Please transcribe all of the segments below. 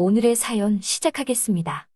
오늘의 사연 시작하겠습니다.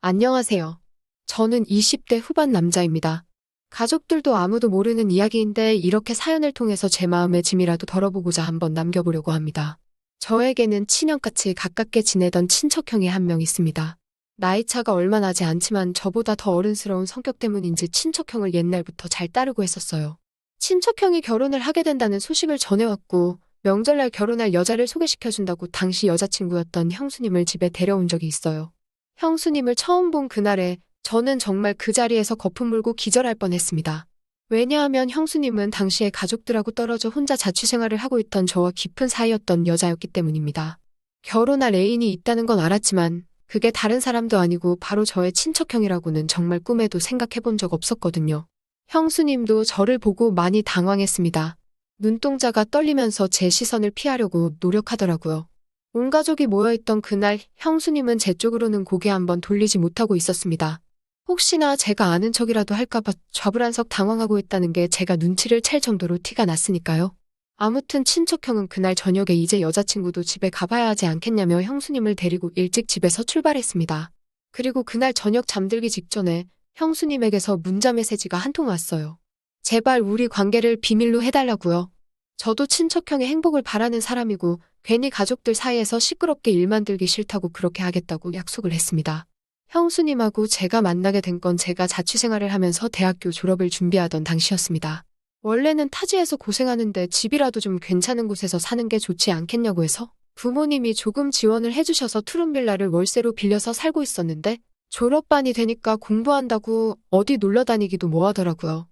안녕하세요. 저는 20대 후반 남자입니다. 가족들도 아무도 모르는 이야기인데 이렇게 사연을 통해서 제 마음의 짐이라도 덜어보고자 한번 남겨보려고 합니다. 저에게는 친형같이 가깝게 지내던 친척형이 한 명 있습니다. 나이차가 얼마 나지 않지만 저보다 더 어른스러운 성격 때문인지 친척형을 옛날부터 잘 따르고 했었어요. 친척형이 결혼을 하게 된다는 소식을 전해왔고 명절날 결혼할 여자를 소개시켜준다고 당시 여자친구였던 형수님을 집에 데려온 적이 있어요. 형수님을 처음 본 그날에 저는 정말 그 자리에서 거품 물고 기절할 뻔했습니다. 왜냐하면 형수님은 당시에 가족들하고 떨어져 혼자 자취생활을 하고 있던 저와 깊은 사이였던 여자였기 때문입니다. 결혼할 애인이 있다는 건 알았지만 그게 다른 사람도 아니고 바로 저의 친척형이라고는 정말 꿈에도 생각해 본 적 없었거든요. 형수님도 저를 보고 많이 당황했습니다. 눈동자가 떨리면서 제 시선을 피하려고 노력하더라고요. 온 가족이 모여있던 그날 형수님은 제 쪽으로는 고개 한번 돌리지 못하고 있었습니다. 혹시나 제가 아는 척이라도 할까봐 좌불안석 당황하고 있다는 게 제가 눈치를 챌 정도로 티가 났으니까요. 아무튼 친척형은 그날 저녁에 이제 여자친구도 집에 가봐야 하지 않겠냐며 형수님을 데리고 일찍 집에서 출발했습니다. 그리고 그날 저녁 잠들기 직전에 형수님에게서 문자 메시지가 한 통 왔어요. 제발 우리 관계를 비밀로 해달라고요. 저도 친척형의 행복을 바라는 사람이고 괜히 가족들 사이에서 시끄럽게 일 만들기 싫다고 그렇게 하겠다고 약속을 했습니다. 형수님하고 제가 만나게 된 건 제가 자취생활을 하면서 대학교 졸업을 준비하던 당시였습니다. 원래는 타지에서 고생하는데 집이라도 좀 괜찮은 곳에서 사는 게 좋지 않겠냐고 해서 부모님이 조금 지원을 해주셔서 투룸빌라를 월세로 빌려서 살고 있었는데 졸업반이 되니까 공부한다고 어디 놀러 다니기도 뭐하더라고요.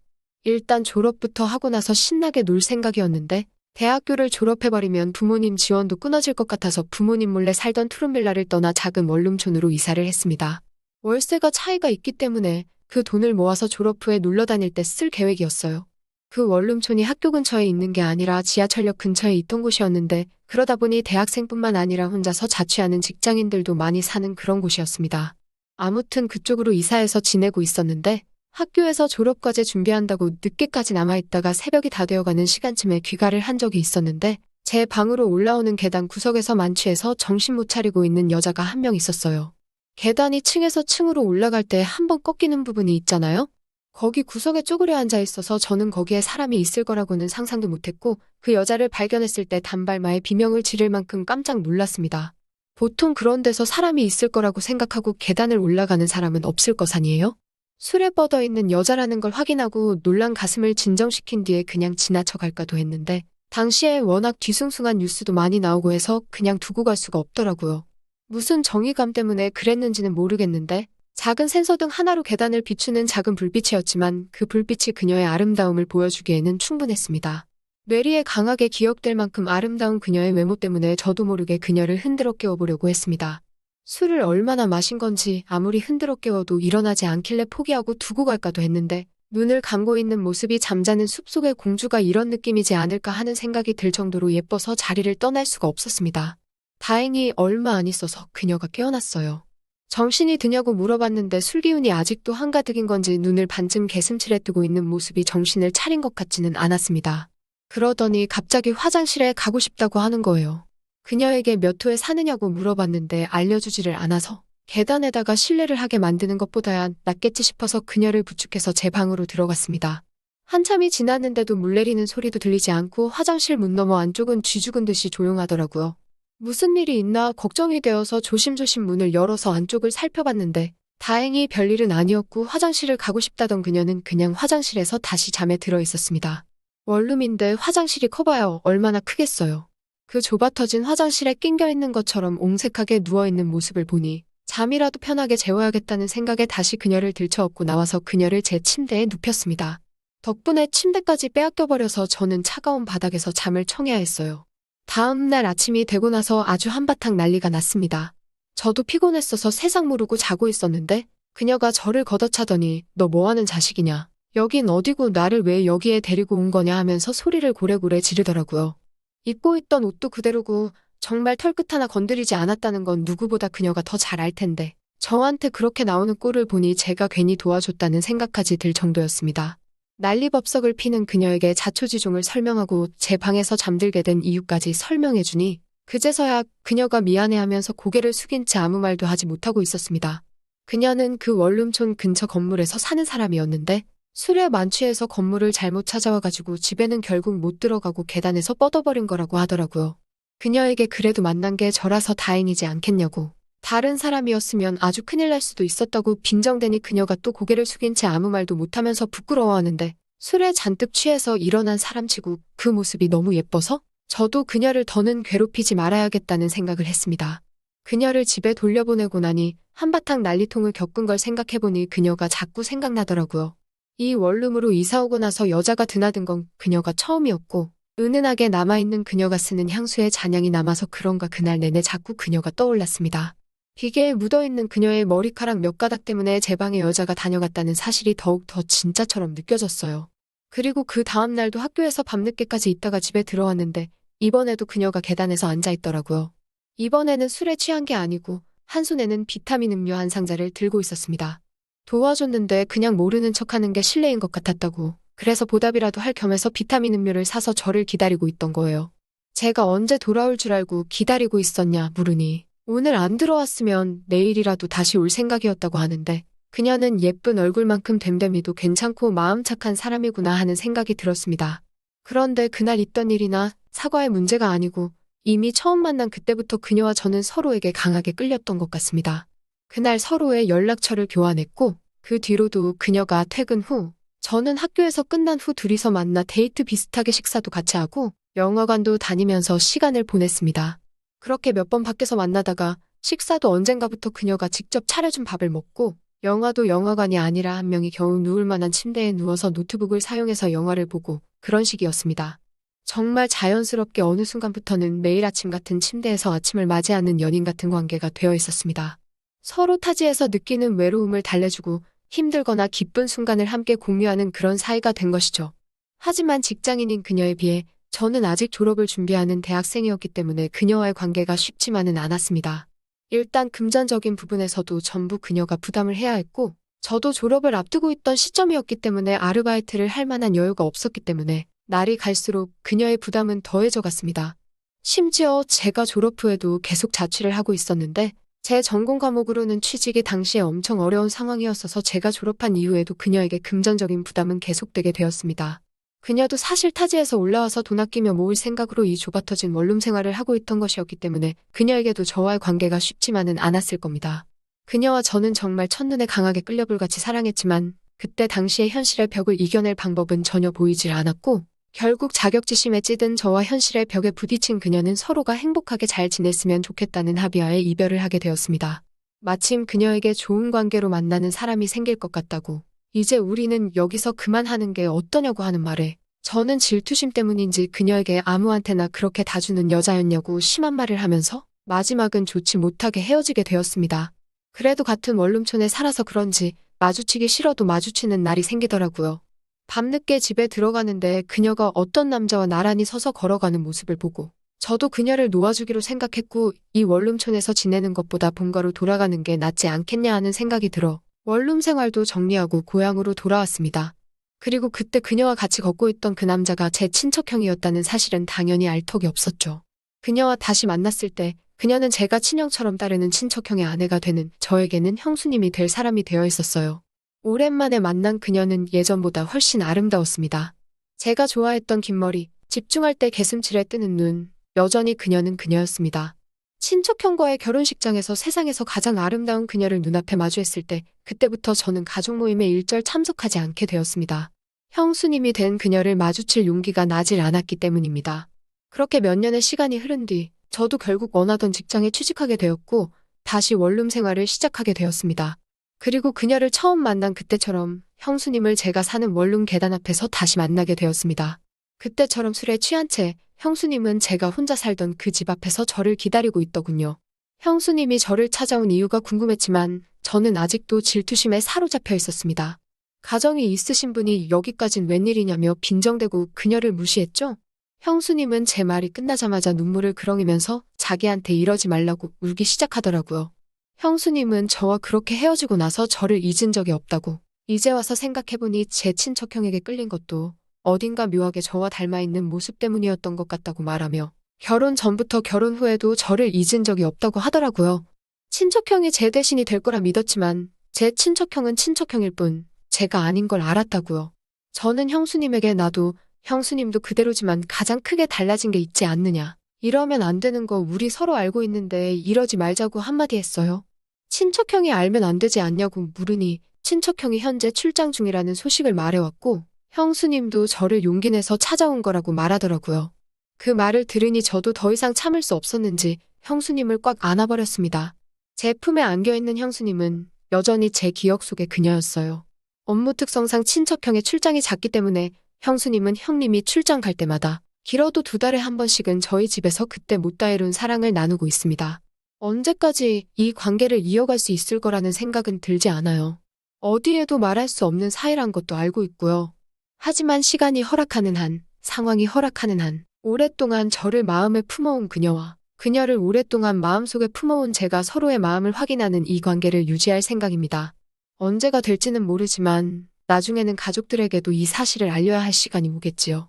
일단 졸업부터 하고 나서 신나게 놀 생각이었는데 대학교를 졸업해버리면 부모님 지원도 끊어질 것 같아서 부모님 몰래 살던 투룸빌라를 떠나 작은 원룸촌으로 이사를 했습니다. 월세가 차이가 있기 때문에 그 돈을 모아서 졸업 후에 놀러 다닐 때 쓸 계획이었어요. 그 원룸촌이 학교 근처에 있는 게 아니라 지하철역 근처에 있던 곳이었는데 그러다 보니 대학생뿐만 아니라 혼자서 자취하는 직장인들도 많이 사는 그런 곳이었습니다. 아무튼 그쪽으로 이사해서 지내고 있었는데 학교에서 졸업과제 준비한다고 늦게까지 남아있다가 새벽이 다 되어가는 시간쯤에 귀가를 한 적이 있었는데 제 방으로 올라오는 계단 구석에서 만취해서 정신 못 차리고 있는 여자가 한 명 있었어요. 계단이 층에서 층으로 올라갈 때 한 번 꺾이는 부분이 있잖아요? 거기 구석에 쪼그려 앉아 있어서 저는 거기에 사람이 있을 거라고는 상상도 못했고 그 여자를 발견했을 때 단발마에 비명을 지를 만큼 깜짝 놀랐습니다. 보통 그런 데서 사람이 있을 거라고 생각하고 계단을 올라가는 사람은 없을 것 아니에요? 술에 뻗어 있는 여자라는 걸 확인하고 놀란 가슴을 진정시킨 뒤에 그냥 지나쳐 갈까도 했는데 당시에 워낙 뒤숭숭한 뉴스도 많이 나오고 해서 그냥 두고 갈 수가 없더라고요. 무슨 정의감 때문에 그랬는지는 모르겠는데 작은 센서등 하나로 계단을 비추는 작은 불빛이었지만 그 불빛이 그녀의 아름다움을 보여주기에는 충분했습니다. 뇌리에 강하게 기억될 만큼 아름다운 그녀의 외모 때문에 저도 모르게 그녀를 흔들어 깨워보려고 했습니다. 술을 얼마나 마신 건지 아무리 흔들어 깨워도 일어나지 않길래 포기하고 두고 갈까도 했는데 눈을 감고 있는 모습이 잠자는 숲속의 공주가 이런 느낌이지 않을까 하는 생각이 들 정도로 예뻐서 자리를 떠날 수가 없었습니다. 다행히 얼마 안 있어서 그녀가 깨어났어요. 정신이 드냐고 물어봤는데 술 기운이 아직도 한가득인 건지 눈을 반쯤 개슴츠레 뜨고 있는 모습이 정신을 차린 것 같지는 않았습니다. 그러더니 갑자기 화장실에 가고 싶다고 하는 거예요. 그녀에게 몇 호에 사느냐고 물어봤는데 알려주지를 않아서 계단에다가 실례를 하게 만드는 것보다야 낫겠지 싶어서 그녀를 부축해서 제 방으로 들어갔습니다. 한참이 지났는데도 물 내리는 소리도 들리지 않고 화장실 문 너머 안쪽은 쥐 죽은 듯이 조용하더라고요. 무슨 일이 있나 걱정이 되어서 조심조심 문을 열어서 안쪽을 살펴봤는데 다행히 별일은 아니었고 화장실을 가고 싶다던 그녀는 그냥 화장실에서 다시 잠에 들어 있었습니다. 원룸인데 화장실이 커봐야 얼마나 크겠어요. 그 좁아터진 화장실에 낑겨 있는 것처럼 옹색하게 누워있는 모습을 보니 잠이라도 편하게 재워야겠다는 생각에 다시 그녀를 들쳐업고 나와서 그녀를 제 침대에 눕혔습니다. 덕분에 침대까지 빼앗겨버려서 저는 차가운 바닥에서 잠을 청해야 했어요. 다음 날 아침이 되고 나서 아주 한바탕 난리가 났습니다. 저도 피곤했어서 세상 모르고 자고 있었는데 그녀가 저를 걷어차더니 너 뭐하는 자식이냐. 여긴 어디고 나를 왜 여기에 데리고 온 거냐 하면서 소리를 고래고래 지르더라고요. 입고 있던 옷도 그대로고 정말 털끝 하나 건드리지 않았다는 건 누구보다 그녀가 더 잘 알 텐데 저한테 그렇게 나오는 꼴을 보니 제가 괜히 도와줬다는 생각까지 들 정도였습니다. 난리법석을 피는 그녀에게 자초지종을 설명하고 제 방에서 잠들게 된 이유까지 설명해주니 그제서야 그녀가 미안해하면서 고개를 숙인 채 아무 말도 하지 못하고 있었습니다. 그녀는 그 원룸촌 근처 건물에서 사는 사람이었는데 술에 만취해서 건물을 잘못 찾아와가지고 집에는 결국 못 들어가고 계단에서 뻗어버린 거라고 하더라고요. 그녀에게 그래도 만난 게 저라서 다행이지 않겠냐고. 다른 사람이었으면 아주 큰일 날 수도 있었다고 빈정대니 그녀가 또 고개를 숙인 채 아무 말도 못하면서 부끄러워하는데 술에 잔뜩 취해서 일어난 사람치고 그 모습이 너무 예뻐서 저도 그녀를 더는 괴롭히지 말아야겠다는 생각을 했습니다. 그녀를 집에 돌려보내고 나니 한바탕 난리통을 겪은 걸 생각해보니 그녀가 자꾸 생각나더라고요. 이 원룸으로 이사오고 나서 여자가 드나든 건 그녀가 처음이었고 은은하게 남아있는 그녀가 쓰는 향수의 잔향이 남아서 그런가 그날 내내 자꾸 그녀가 떠올랐습니다. 기계에 묻어있는 그녀의 머리카락 몇 가닥 때문에 제 방에 여자가 다녀갔다는 사실이 더욱 더 진짜처럼 느껴졌어요. 그리고 그 다음날도 학교에서 밤늦게까지 있다가 집에 들어왔는데 이번에도 그녀가 계단에서 앉아있더라고요. 이번에는 술에 취한 게 아니고 한 손에는 비타민 음료 한 상자를 들고 있었습니다. 도와줬는데 그냥 모르는 척하는 게 실례인 것 같았다고. 그래서 보답이라도 할 겸해서 비타민 음료를 사서 저를 기다리고 있던 거예요. 제가 언제 돌아올 줄 알고 기다리고 있었냐 물으니 오늘 안 들어왔으면 내일이라도 다시 올 생각이었다고 하는데 그녀는 예쁜 얼굴만큼 됨됨이도 괜찮고 마음 착한 사람이구나 하는 생각이 들었습니다. 그런데 그날 있던 일이나 사과의 문제가 아니고 이미 처음 만난 그때부터 그녀와 저는 서로에게 강하게 끌렸던 것 같습니다. 그날 서로의 연락처를 교환했고 그 뒤로도 그녀가 퇴근 후 저는 학교에서 끝난 후 둘이서 만나 데이트 비슷하게 식사도 같이 하고 영화관도 다니면서 시간을 보냈습니다. 그렇게 몇 번 밖에서 만나다가 식사도 언젠가부터 그녀가 직접 차려준 밥을 먹고 영화도 영화관이 아니라 한 명이 겨우 누울 만한 침대에 누워서 노트북을 사용해서 영화를 보고 그런 식이었습니다. 정말 자연스럽게 어느 순간부터는 매일 아침 같은 침대에서 아침을 맞이하는 연인 같은 관계가 되어 있었습니다. 서로 타지에서 느끼는 외로움을 달래주고 힘들거나 기쁜 순간을 함께 공유하는 그런 사이가 된 것이죠. 하지만 직장인인 그녀에 비해 저는 아직 졸업을 준비하는 대학생이었기 때문에 그녀와의 관계가 쉽지만은 않았습니다. 일단 금전적인 부분에서도 전부 그녀가 부담을 해야 했고, 저도 졸업을 앞두고 있던 시점이었기 때문에 아르바이트를 할 만한 여유가 없었기 때문에 날이 갈수록 그녀의 부담은 더해져 갔습니다. 심지어 제가 졸업 후에도 계속 자취를 하고 있었는데 제 전공 과목으로는 취직이 당시에 엄청 어려운 상황이었어서 제가 졸업한 이후에도 그녀에게 금전적인 부담은 계속되게 되었습니다. 그녀도 사실 타지에서 올라와서 돈 아끼며 모을 생각으로 이 좁아터진 원룸 생활을 하고 있던 것이었기 때문에 그녀에게도 저와의 관계가 쉽지만은 않았을 겁니다. 그녀와 저는 정말 첫눈에 강하게 끌려불같이 사랑했지만 그때 당시의 현실의 벽을 이겨낼 방법은 전혀 보이질 않았고 결국 자격지심에 찌든 저와 현실의 벽에 부딪힌 그녀는 서로가 행복하게 잘 지냈으면 좋겠다는 합의하에 이별을 하게 되었습니다. 마침 그녀에게 좋은 관계로 만나는 사람이 생길 것 같다고 이제 우리는 여기서 그만하는 게 어떠냐고 하는 말에 저는 질투심 때문인지 그녀에게 아무한테나 그렇게 다주는 여자였냐고 심한 말을 하면서 마지막은 좋지 못하게 헤어지게 되었습니다. 그래도 같은 원룸촌에 살아서 그런지 마주치기 싫어도 마주치는 날이 생기더라고요. 밤늦게 집에 들어가는데 그녀가 어떤 남자와 나란히 서서 걸어가는 모습을 보고 저도 그녀를 놓아주기로 생각했고 이 원룸촌에서 지내는 것보다 본가로 돌아가는 게 낫지 않겠냐 하는 생각이 들어 원룸 생활도 정리하고 고향으로 돌아왔습니다. 그리고 그때 그녀와 같이 걷고 있던 그 남자가 제 친척형이었다는 사실은 당연히 알 턱이 없었죠. 그녀와 다시 만났을 때 그녀는 제가 친형처럼 따르는 친척형의 아내가 되는 저에게는 형수님이 될 사람이 되어 있었어요. 오랜만에 만난 그녀는 예전보다 훨씬 아름다웠습니다. 제가 좋아했던 긴 머리, 집중할 때 개슴칠에 뜨는 눈, 여전히 그녀는 그녀였습니다. 친척 형과의 결혼식장에서 세상에서 가장 아름다운 그녀를 눈앞에 마주했을 때 그때부터 저는 가족 모임에 일절 참석하지 않게 되었습니다. 형수님이 된 그녀를 마주칠 용기가 나질 않았기 때문입니다. 그렇게 몇 년의 시간이 흐른 뒤 저도 결국 원하던 직장에 취직하게 되었고 다시 원룸 생활을 시작하게 되었습니다. 그리고 그녀를 처음 만난 그때처럼 형수님을 제가 사는 원룸 계단 앞에서 다시 만나게 되었습니다. 그때처럼 술에 취한 채 형수님은 제가 혼자 살던 그 집 앞에서 저를 기다리고 있더군요. 형수님이 저를 찾아온 이유가 궁금했지만 저는 아직도 질투심에 사로잡혀 있었습니다. 가정이 있으신 분이 여기까진 웬일이냐며 빈정대고 그녀를 무시했죠? 형수님은 제 말이 끝나자마자 눈물을 그렁이면서 자기한테 이러지 말라고 울기 시작하더라고요. 형수님은 저와 그렇게 헤어지고 나서 저를 잊은 적이 없다고. 이제 와서 생각해보니 제 친척형에게 끌린 것도 어딘가 묘하게 저와 닮아있는 모습 때문이었던 것 같다고 말하며 결혼 전부터 결혼 후에도 저를 잊은 적이 없다고 하더라고요. 친척형이 제 대신이 될 거라 믿었지만 제 친척형은 친척형일 뿐 제가 아닌 걸 알았다고요. 저는 형수님에게 나도 형수님도 그대로지만 가장 크게 달라진 게 있지 않느냐. 이러면 안 되는 거 우리 서로 알고 있는데 이러지 말자고 한마디 했어요. 친척형이 알면 안 되지 않냐고 물으니 친척형이 현재 출장 중이라는 소식을 말해왔고 형수님도 저를 용기 내서 찾아온 거라고 말하더라고요. 그 말을 들으니 저도 더 이상 참을 수 없었는지 형수님을 꽉 안아버렸습니다. 제 품에 안겨있는 형수님은 여전히 제 기억 속의 그녀였어요. 업무 특성상 친척형의 출장이 잦기 때문에 형수님은 형님이 출장 갈 때마다 길어도 두 달에 한 번씩은 저희 집에서 그때 못다 이룬 사랑을 나누고 있습니다. 언제까지 이 관계를 이어갈 수 있을 거라는 생각은 들지 않아요. 어디에도 말할 수 없는 사이란 것도 알고 있고요. 하지만 시간이 허락하는 한, 상황이 허락하는 한, 오랫동안 저를 마음에 품어온 그녀와 그녀를 오랫동안 마음속에 품어온 제가 서로의 마음을 확인하는 이 관계를 유지할 생각입니다. 언제가 될지는 모르지만 나중에는 가족들에게도 이 사실을 알려야 할 시간이 오겠지요.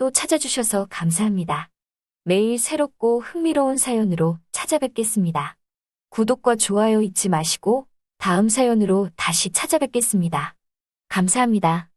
또 찾아주셔서 감사합니다. 매일 새롭고 흥미로운 사연으로 찾아뵙겠습니다. 구독과 좋아요 잊지 마시고 다음 사연으로 다시 찾아뵙겠습니다. 감사합니다.